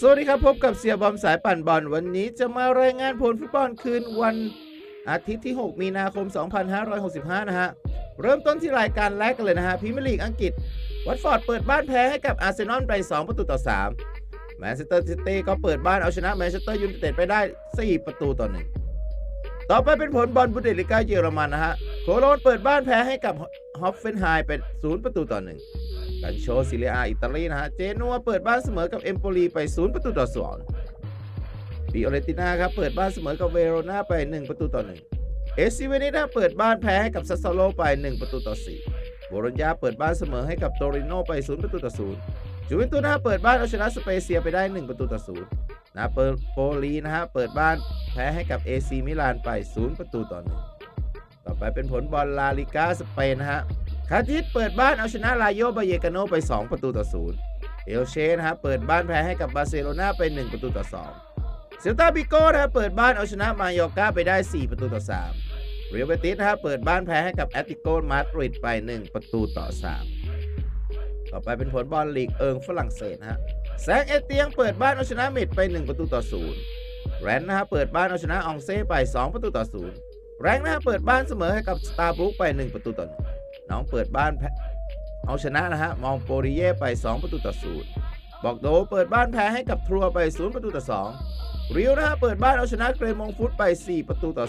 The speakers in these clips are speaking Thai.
สวัสดีครับ พบกับเสียบอมสายปั่นบอลวันนี้จะมารายงานผลฟุตบอลคืนวันอาทิตย์ที่ 6 มีนาคม 2565 นะฮะ เริ่มต้นที่รายการแรกกันเลยนะฮะพรีเมียร์ลีกอังกฤษ วัตฟอร์ดเปิดบ้านแพ้ให้กับอาร์เซนอลไป 2 ประตูต่อ 3 แมนเชสเตอร์ซิตี้ก็เปิดบ้านเอาชนะแมนเชสเตอร์ยูไนเต็ดไปได้ 4 ประตูต่อ 1 ต่อไปเป็นผลบอลบุนเดลิก้าเยอรมันนะฮะ โคโลนเปิดบ้านแพ้ให้กับฮอฟเฟนไฮเป็น 0 ประตูต่อ 1 กันโชซิเลียอิตาลีนะฮะ เจนัวเปิดบ้านเสมอกับเอมโปลีไป0ประตูต่อ2ฟิโอเรติน่าครับเปิดบ้านเสมอกับเวโรนาไป 1 ประตูต่อ 1 เอซิเวเนต้าเปิดบ้านแพ้ให้กับซัสโซโลไป 1 ประตูต่อ4โบโรญญาเปิดบ้านเสมอให้กับโตริโนไป 0 ประตูต่อ0จูเวนตุสนะเปิดบ้านเอาชนะสเปเซียไปได้ 1 ประตูต่อ0นาเปโปลีนะฮะเปิดบ้านแพ้ให้กับเอซีมิลานไป 0 ประตูต่อ1ต่อไปเป็นผลบอลลาลิกาสเปนนะฮะ คาทิสเปิดบ้านเอาชนะลาโยบาเยกาโนไป 2 ประตูต่อ0เอลเชนะฮะเปิดบ้านแพ้ให้กับบาร์เซโลนาไป 1 ประตูต่อ2เซลตาบิโก้นะฮะเปิดบ้านเอาชนะมายอร์กาไปได้ 4 ประตูต่อ3เรียลเบติสนะฮะเปิดบ้านแพ้ให้กับแอตติโกมาดริดไป 1 ประตูต่อ 3 ต่อไปเป็นผลบอลลีกเอิงฝรั่งเศสนะฮะแซงเอเตียงเปิดบ้านเอาชนะเมดไป 1 ประตูต่อ0แรนนะฮะเปิดบ้านเอาชนะอองเซ่ไป 2 ประตูต่อ0แรงนะฮะเปิดบ้านเสมอให้กับสตาร์บุกไป 1 ประตูต่อ1น้ น้องเปิดบ้านแพ้เอาชนะนะฮะ มองโปริเย่ไป 2 ประตูต่อศูนย์บอกโดเปิดบ้านแพ้ให้กับทรัวไป0ประตูต่อ2ริวนะฮะเปิดบ้านเอาชนะเกรมงฟุตไป 4 ประตูต่อ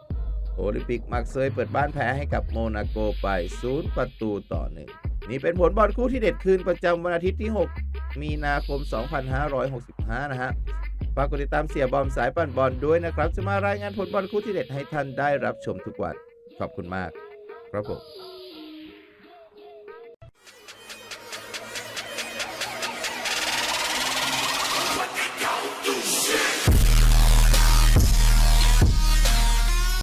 0โอลิมปิกมาร์เซยเปิดบ้านแพ้ให้กับโมนาโกไป 0 ประตูต่อ1นี่เป็นผลบอลคู่ที่เด็ดคืนประจำวันอาทิตย์ที่ 6 มีนาคม 2565 นะฮะฝากกดติดตามเสียบอมสายปั่นบอลด้วยนะครับ จะมารายงานผลบอลคู่ที่เด็ดให้ท่านได้รับชมทุกวัน ขอบคุณมาก ครับผม